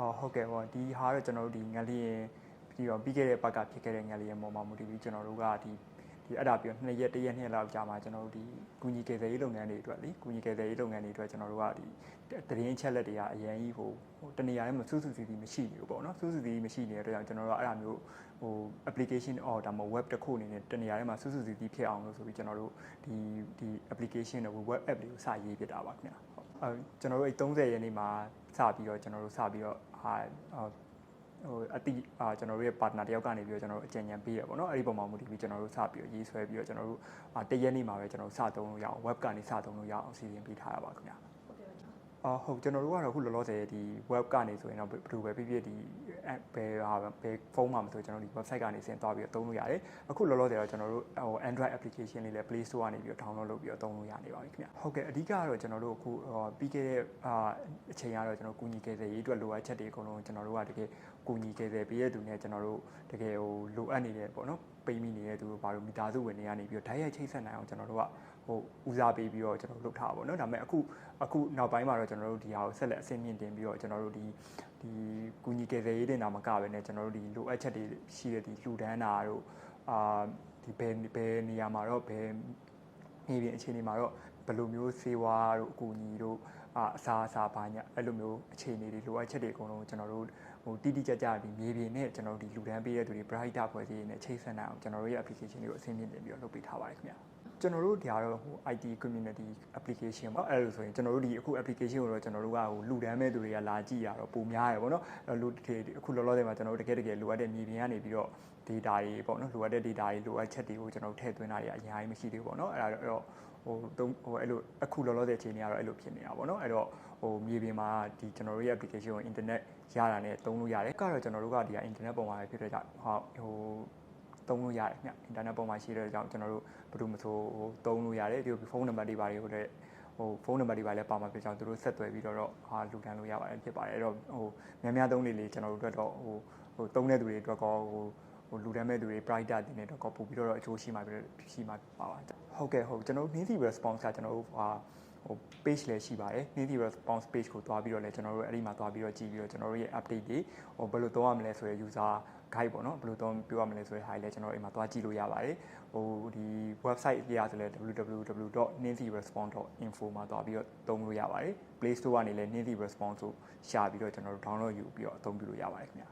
အော်ဟုတ်ကဲ့ပေါ့ဒီဟာတော့ကျွန်တော်တို့ဒီငလျင်ပြီးတော့ပြီးခဲ့တဲ့ဘက်ကဖြစ်ခဲ့တဲ့ငလျင်ပေါ်မှာမူတည်ပြီးကျွန်တော်တို့ကဒီဒီအဲ့ဒါပြီးတော့နှစ်ရက်တစ်ရက်နှစ်ရက်လောက်ကြာမှာကျွန်တော်တို့ဒီကုညီကယ်ဆယ်ရေးလုပ်ငန်းတွေအတွက်လေကုညီကယ်ဆယ်ရေးလုပ်ငန်းတွေအတွက်ကျွန်တော်တို့ကဒီတရင်ချက်လက်တွေကအရင်ကြီးဟိုဟိုတနေရာထဲမှာစူးစူးစီစီမရှိနေဘူးပေါ့နော်စူးစူးစီစီမရှိနေတဲ့အတွက်ကြောင့်ကျွန်တော်တို့ကအဲ့ဒါမျိုးဟို application or ဒါမှမဟုတ် web တစ်ခုအနေနဲ့တနေရာထဲမှာစူးစူးစီစီဖြစ်အောင်လို့ဆိုပြီးကျွန်တော်တို့ဒီဒီ application တွေ web app တွေကိုစရေးဖြစ်တာပါခင်ဗျာဟုတ်အဲ ကျွန်တော်တို့အဲ့30ရက်နေ့မှာစပြီးတော့ကျွန်တော်တို့စပြီးတော့ဟာဟိုအတိအာကျွန်တော်တို့ရဲ့ partner တယောက်ကနေပြီးတော့ကျွန်တော်တို့အကြံဉာဏ်ပေးရပေါ့နော်အဲ့ဒီပုံမှာမူတည်ပြီးကျွန်တော်တို့စပြီးတော့ရေးဆွဲပြီးတော့ကျွန်တော်တို့အာတရက်နေ့မှာပဲကျွန်တော်တို့စသုံးလို့ရအောင် web ကနေစသုံးလို့ရအောင်စီစဉ်ပေးထားရပါခင်ဗျာဟုတ်ကဲ့ပါကျွန်တော် အော်ဟုတ်ကျွန်တော်တို့ကတော့အခုလောလောဆယ်ဒီ web ကနေဆိုရင်တော့ဘယ်လိုပဲဖြစ်ဖြစ်ဒီ app ဘယ်ဟာဘယ်ဖုန်းမှာမဆိုကျွန်တော်ဒီ website ကနေဆင်းသွားပြီးတော့သုံးလို့ရတယ်အခုလောလောဆယ်တော့ကျွန်တော်တို့ဟို Android application လေးလည်း Play Store ကနေပြီးတော့ download လုပ်ပြီးတော့သုံးလို့ရနေပါပြီခင်ဗျဟုတ်ကဲ့အဓိကကတော့ကျွန်တော်တို့အခုဟိုပြီးခဲ့တဲ့အာအချိန်ကတော့ကျွန်တော်ကုညီကယ်ဆယ်ရေးအတွက်လိုအပ်ချက်တွေအကုန်လုံးကျွန်တော်တို့ကတကယ်ကုညီကယ်ဆယ်ပေးရတဲ့သူနဲ့ကျွန်တော်တို့တကယ်ဟိုလိုအပ်နေတဲ့ပေါ့နော်ပိမိနေတဲ့သူတို့ဘာလို့မိသားစုဝင်တွေကနေပြီးတော့ဓာတ်ရိုက်ချိတ်ဆက်နိုင်အောင်ကျွန်တော်တို့ကဟိုဦးစားပေးပြီးတော့ကျွန်တော်တို့လုပ်ထားပါပေါ့နော်ဒါပေမဲ့အခုအခုနောက်ပိုင်းမှာတော့ကျွန်တော်တို့ဒီဟာကိုဆက်လက်အဆင့်မြင့်တင်ပြီးတော့ကျွန်တော်တို့ဒီဒီကုညီကယ်ဆယ်ရေးတင်တာမကပဲねကျွန်တော်တို့ဒီလိုအပ်ချက်တွေရှိတဲ့ဒီလှူဒန်းတာတို့အာဒီဘယ်ဘယ်နေရာမှာတော့ဘယ်နေပြင်အခြေအနေမှာတော့ဘယ်လိုမျိုးစေဝါတို့အကူအညီတို့အာအစားအစာဘာညာအဲ့လိုမျိုးအခြေအနေတွေလိုအပ်ချက်တွေအကုန်လုံးကျွန်တော်တို့ဟိုတိတိကျကျဒီမြေပြင်နဲ့ကျွန်တော်တို့ဒီလူဒန်းပေးတဲ့သူတွေ brighter ဖွဲ့စည်းနေချိတ်ဆက်နိုင်အောင်ကျွန်တော်တို့ရဲ့ application တွေကိုအဆင့်မြင့်တင်ပြီးတော့လုပ်ပေးထားပါတယ်ခင်ဗျာ ကျွန်တော်တို့ဒီကတော့ဟို IT community application ပေါ့အဲ့လိုဆိုရင်ကျွန်တော်တို့ဒီအခု application ကိုတော့ကျွန်တော်တို့ကဟိုလူဒန်းမဲ့သူတွေကလာကြည့်ရတော့ပုံများရယ်ပေါ့နော်အဲ့လူဒီအခုလောလောဆယ်မှာကျွန်တော်တို့တကယ်တကယ်လိုအပ်တဲ့မြေပြင်ကနေပြီးတော့ data တွေပေါ့နော်လိုအပ်တဲ့ data တွေလိုအပ်ချက်တွေကိုကျွန်တော်တို့ထည့်သွင်းတာတွေအများကြီးမရှိသေးဘူးပေါ့နော်အဲ့ဒါတော့ဟိုတုံးဟိုအဲ့လိုအခုလောလောဆယ်အချိန်ကြီးကတော့အဲ့လိုဖြစ်နေတာပေါ့နော်အဲ့တော့ဟိုမြေပြင်မှာဒီကျွန်တော်တို့ရဲ့ application ကို internet ရတာနဲ့သုံးလို့ရတယ်ကတော့ကျွန်တော်တို့ကဒီက internet ပုံမှာပဲဖြစ်တဲ့ကြောင့်ဟိုဟို သုံးလို့ရတယ်ည internet ပုံမှာရှိတဲ့ကြောင့်ကျွန်တော်တို့ဘယ်သူမှဆိုဟိုသုံးလို့ရတယ်ဒီဖုန်းနံပါတ်တွေပါတွေဟိုတဲ့ဟိုဖုန်းနံပါတ်တွေပါလည်းပါမှာဖြစ်ကြောင်းသူတို့ဆက်သွယ်ပြီးတော့ဟာလူတန်းလို့ရပါတယ်ဖြစ်ပါတယ်အဲ့တော့ဟိုများများသုံးနေလေကျွန်တော်တို့အတွက်တော့ဟိုဟိုသုံးတဲ့သူတွေအတွက်ကောဟိုဟိုလူတန်းမဲ့သူတွေ brighter တင်နေတော့ကောပို့ပြီးတော့အကျိုးရှိမှာပြီးရှိမှာပါပါဟုတ်ကဲ့ဟုတ်ကျွန်တော်တို့ Nisi response ကကျွန်တော်တို့ဟာ ဟို page လည်းရှိပါတယ် Nisi response page ကိုတွားပြီးတော့လည်းကျွန်တော်တို့အဲ့ဒီမှာတွားပြီးတော့ကြည့်ပြီးတော့ကျွန်တော်တို့ရဲ့ update တွေဟိုဘယ်လိုသုံးရမလဲဆိုရယ် user guide ပေါ့နော်ဘယ်လိုသုံးပြောရမလဲဆိုတဲ့ဟာတွေလည်းကျွန်တော်တို့အိမ်မှာတွားကြည့်လို့ရပါတယ်ဟိုဒီ website လေးရဆိုလဲ www.ninsiresponse.info မှာတွားပြီးတော့သုံးလို့ရပါတယ် Play Store ကနေလည်း Ninsi response ကိုရှာပြီးတော့ကျွန်တော်တို့ download ယူပြီးတော့အသုံးပြုလို့ရပါတယ်ခင်ဗျာ